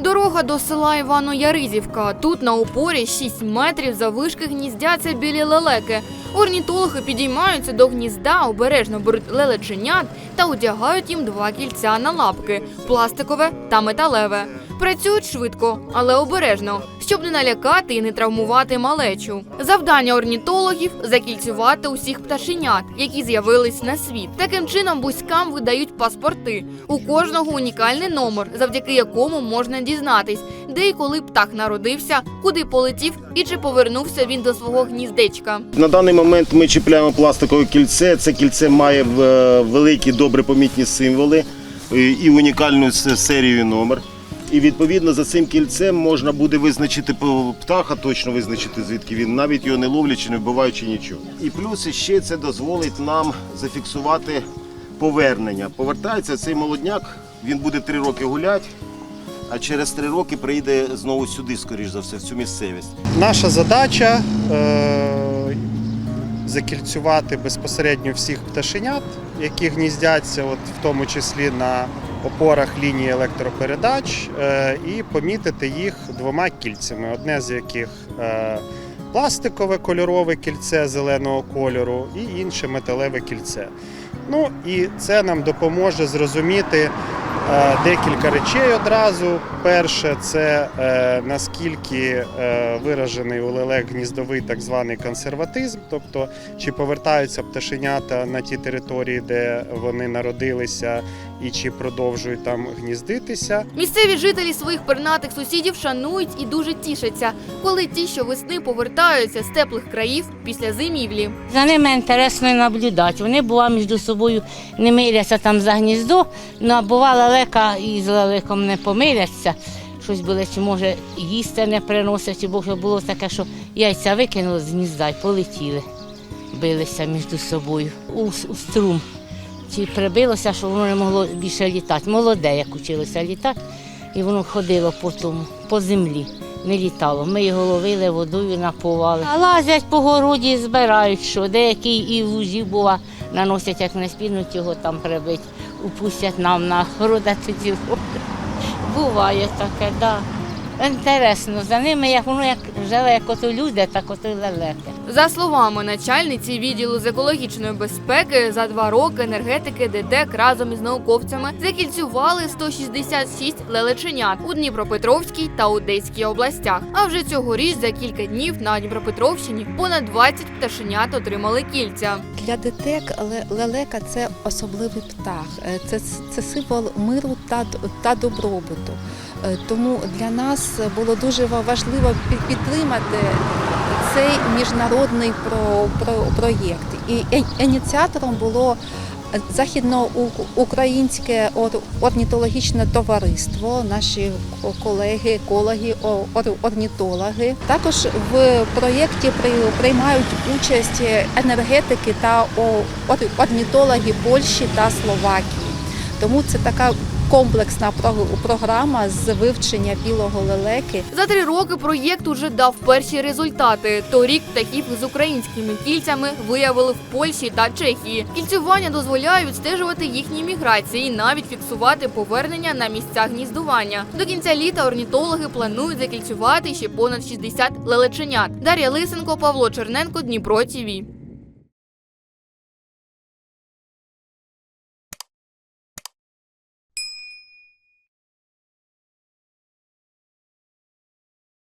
Дорога до села Івано-Яризівка. Тут на опорі 6 метрів завишки гніздяться білі лелеки. Орнітологи підіймаються до гнізда, обережно беруть лелеченят та одягають їм два кільця на лапки пластикове та металеве. Працюють швидко, але обережно, щоб не налякати і не травмувати малечу. Завдання орнітологів закільцювати усіх пташенят, які з'явились на світ. Таким чином бузькам видають паспорти. У кожного унікальний номер, завдяки якому можна дізнатись, де і коли птах народився, куди полетів і чи повернувся він до свого гніздечка. На даний момент ми чіпляємо пластикове кільце. Це кільце має е, великі добре помітні символи е, і унікальну серію номер. І відповідно за цим кільцем можна буде визначити птаха, точно визначити звідки він, навіть його не ловлячи, не вбиваючи нічого. І плюс ще це дозволить нам зафіксувати повернення. Повертається цей молодняк, він буде три роки гуляти, а через три роки прийде знову сюди, скоріш за все, в цю місцевість. Наша задача е, закільцювати безпосередньо всіх пташенят, які гніздяться, от, в тому числі на опорах лінії електропередач, е, і помітити їх двома кільцями, одне з яких е, пластикове кольорове кільце зеленого кольору, і інше металеве кільце. Ну і це нам допоможе зрозуміти декілька речей одразу. Перше, це е, наскільки е, виражений у лелек гніздовий так званий консерватизм, тобто чи повертаються пташенята на ті території, де вони народилися, і чи продовжують там гніздитися. Місцеві жителі своїх пернатих сусідів шанують і дуже тішаться, коли ті, що весни повертаються з теплих країв після зимівлі. За ними інтересно наблюдати. Вони бува між собою не миряться там за гніздо, ну а бува лелека і з лелеком не помиряться. Щось було, чи може їсти не приносять, бо було таке, що яйця викинули з гнізда і полетіли, билися між собою у, у струм. Чи прибилося, що воно не могло більше літати. Молоде, як училося літати, і воно ходило по тому, по землі, не літало. Ми його ловили, водою напували. А лазять по городі, збирають, що деякі і вузі, бува, наносять, як не спінуть його там прибить, упустять нам на города тоді. Буває таке, так. Да. Інтересно, за ними, як воно як живе, як ото люди, так ото й лелеки. За словами начальниці відділу з екологічної безпеки, за два роки енергетики ДТЕК разом із науковцями закільцювали 166 лелеченят у Дніпропетровській та Одеській областях. А вже цьогоріч за кілька днів на Дніпропетровщині понад 20 пташенят отримали кільця. Для дитек ле- лелека це особливий птах, Е, це, це символ миру та, та добробуту. Е, Тому для нас було дуже важливо підтримати цей міжнародний про, про, проєкт. І ініціатором було Західноукраїнське орнітологічне товариство, наші колеги, екологи, орнітологи. Також в проєкті приймають участь енергетики та орнітологи Польщі та Словакії. Тому це така комплексна про- програма з вивчення білого лелеки. За три роки проєкт уже дав перші результати. Торік птахів з українськими кільцями виявили в Польщі та Чехії. Кільцювання дозволяє відстежувати їхні міграції і навіть фіксувати повернення на місця гніздування. До кінця літа орнітологи планують закільцювати ще понад 60 лелеченят. Дар'я Лисенко, Павло Черненко, Дніпро ТІВІ.